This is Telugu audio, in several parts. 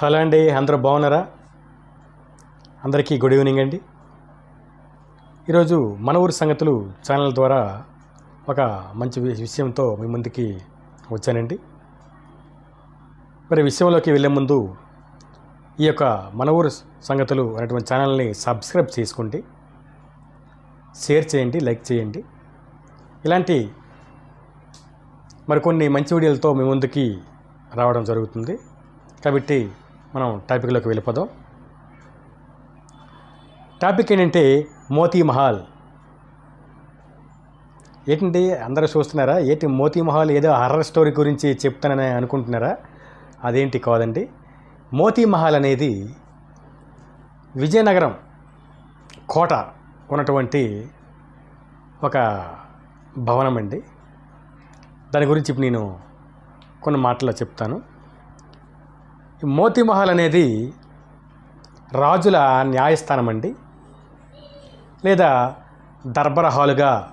హలో అండి అందరూ బాగున్నారా? అందరికీ గుడ్ ఈవినింగ్ అండి. ఈరోజు మన ఊరి సంగతులు ఛానల్ ద్వారా ఒక మంచి విషయంతో మీ ముందుకి వచ్చానండి. మరి విషయంలోకి వెళ్ళే ముందు ఈ యొక్క మన ఊరు సంగతులు అనేటువంటి ఛానల్ని సబ్స్క్రైబ్ చేసుకోండి షేర్ చేయండి లైక్ చేయండి. ఇలాంటి మరికొన్ని మంచి వీడియోలతో మీ ముందుకి రావడం జరుగుతుంది. కాబట్టి మనం టాపిక్లోకి వెళ్ళిపోదాం. టాపిక్ ఏంటంటే మోతీ మహల్. ఏంటంటే అందరూ చూస్తున్నారా? ఏంటి మోతీ మహల్ ఏదో హర్రర్ స్టోరీ గురించి చెప్తానని అనుకుంటున్నారా? అదేంటి కాదండి. మోతీ మహల్ అనేది విజయనగరం కోట ఉన్నటువంటి ఒక భవనం అండి. దాని గురించి ఇప్పుడు నేను కొన్ని మాటలు చెప్తాను. మోతీమహల్ అనేది రాజుల న్యాయస్థానం అండి లేదా దర్బార్ హాలుగా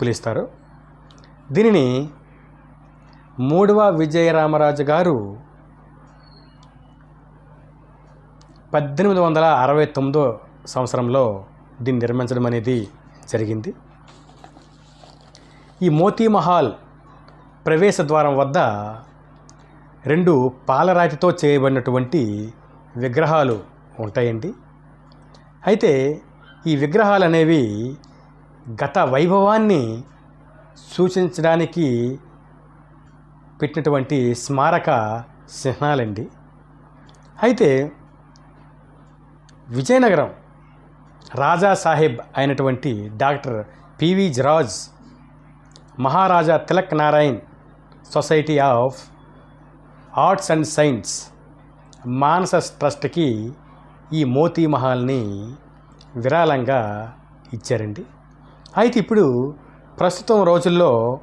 పిలుస్తారు. దీనిని మూడవ విజయరామరాజు గారు పద్దెనిమిది వందల అరవై తొమ్మిదో సంవత్సరంలో దీన్ని నిర్మించడం అనేది జరిగింది. ఈ మోతీ మహల్ ప్రవేశ ద్వారం వద్ద రెండు పాలరాతితో చేయబడినటువంటి విగ్రహాలు ఉంటాయండి. అయితే ఈ విగ్రహాలు అనేవి గత వైభవాన్ని సూచించడానికి పెట్టినటువంటి స్మారక చిహ్నాలండి. అయితే విజయనగరం రాజా సాహెబ్ అయినటువంటి doctor PV జరాజ్ Maharaja Tilak Narayan society of arts and science Manasa ట్రస్ట్కి ఈ మోతీ మహల్ని విరాళంగా ఇచ్చారండి. అయితే ఇప్పుడు ప్రస్తుతం రోజుల్లో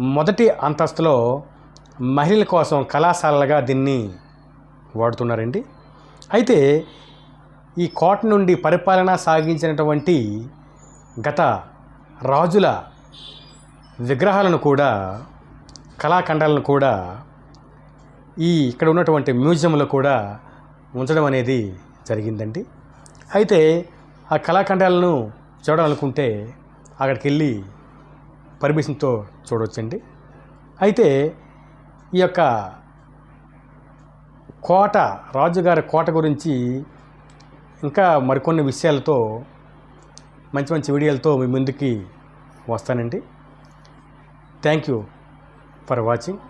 మొదటి అంతస్తులో మహిళల కోసం కళాశాలలుగా దీన్ని వాడుతున్నారండి. అయితే ఈ కోట నుండి పరిపాలన సాగించినటువంటి గత రాజుల విగ్రహాలను కూడా కళాఖండాలను కూడా ఈ ఇక్కడ ఉన్నటువంటి మ్యూజియంలో కూడా ఉంచడం అనేది జరిగిందండి. అయితే ఆ కళాఖండాలను చూడాలనుకుంటే అక్కడికి వెళ్ళి పర్మిషన్తో చూడవచ్చండి అయితే ఈ యొక్క కోట రాజుగారి కోట గురించి ఇంకా మరికొన్ని విషయాలతో మంచి మంచి వీడియోలతో మీ ముందుకి వస్తానండి. Thank you for watching.